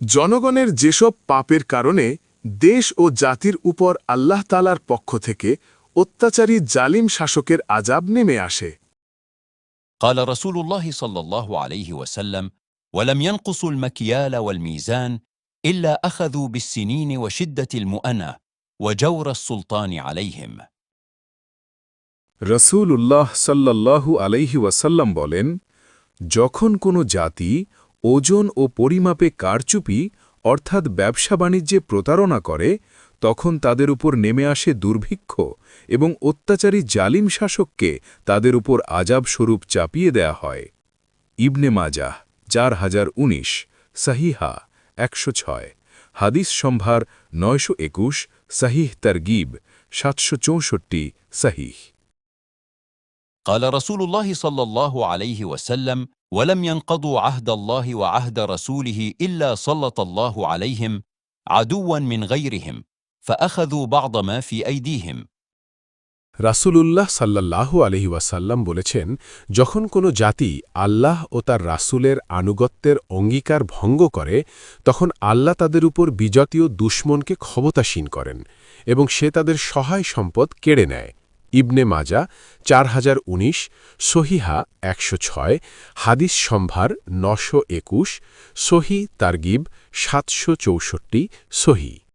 জনগণের যেসব পাপের কারণে দেশ ও জাতির উপর আল্লাহ তালার পক্ষ থেকে অত্যাচারী জালিম শাসকের আজাব নেমে আসে قال رسول الله صلى الله عليه وسلم ولم ينقصوا المكيال والميزان إلا أخذوا بالسنين وشدة المؤنة وجور السلطان عليهم রসুল উল্লাহ সাল্লাল্লাহু আলাইহি ওয়াসাল্লাম বলেন যখন কোনো জাতি ওজন ও পরিমাপে কারচুপি অর্থাৎ ব্যবসা বাণিজ্যে প্রতারণা করে তখন তাদের উপর নেমে আসে দুর্ভিক্ষ এবং অত্যাচারী জালিম শাসককে তাদের উপর আজাব স্বরূপ চাপিয়ে দেয়া হয় ইবনে মাজাহ চার হাজার উনিশ সাহিহা একশো ছয় হাদিস সম্ভার নয়শো একুশ সাহিহ তারগিব সাতশো চৌষট্টি সাহিহ قال رسول الله صلى الله عليه وسلم ولم ينقضوا عهد الله وعهد رسوله إلا سلط الله عليهم عدوا من غيرهم فأخذوا بعض ما في أيديهم রাসূলুল্লাহ সাল্লাল্লাহু আলহি ওয়াসাল্লাম বলেছেন যখন কোনো জাতি আল্লাহ ও তার রাসূলের আনুগত্যের অঙ্গীকার ভঙ্গ করে তখন আল্লাহ তাদের উপর বিজাতীয় দুশ্মনকে ক্ষমতাসীন করেন এবং সে তাদের সহায় সম্পদ কেড়ে নেয় ইবনে মাজা চার হাজার উনিশ, সহিহা একশো ছয়, হাদিস সম্ভার নশো একুশ, সহি তারগিব সাতশো চৌষট্টি, সহি।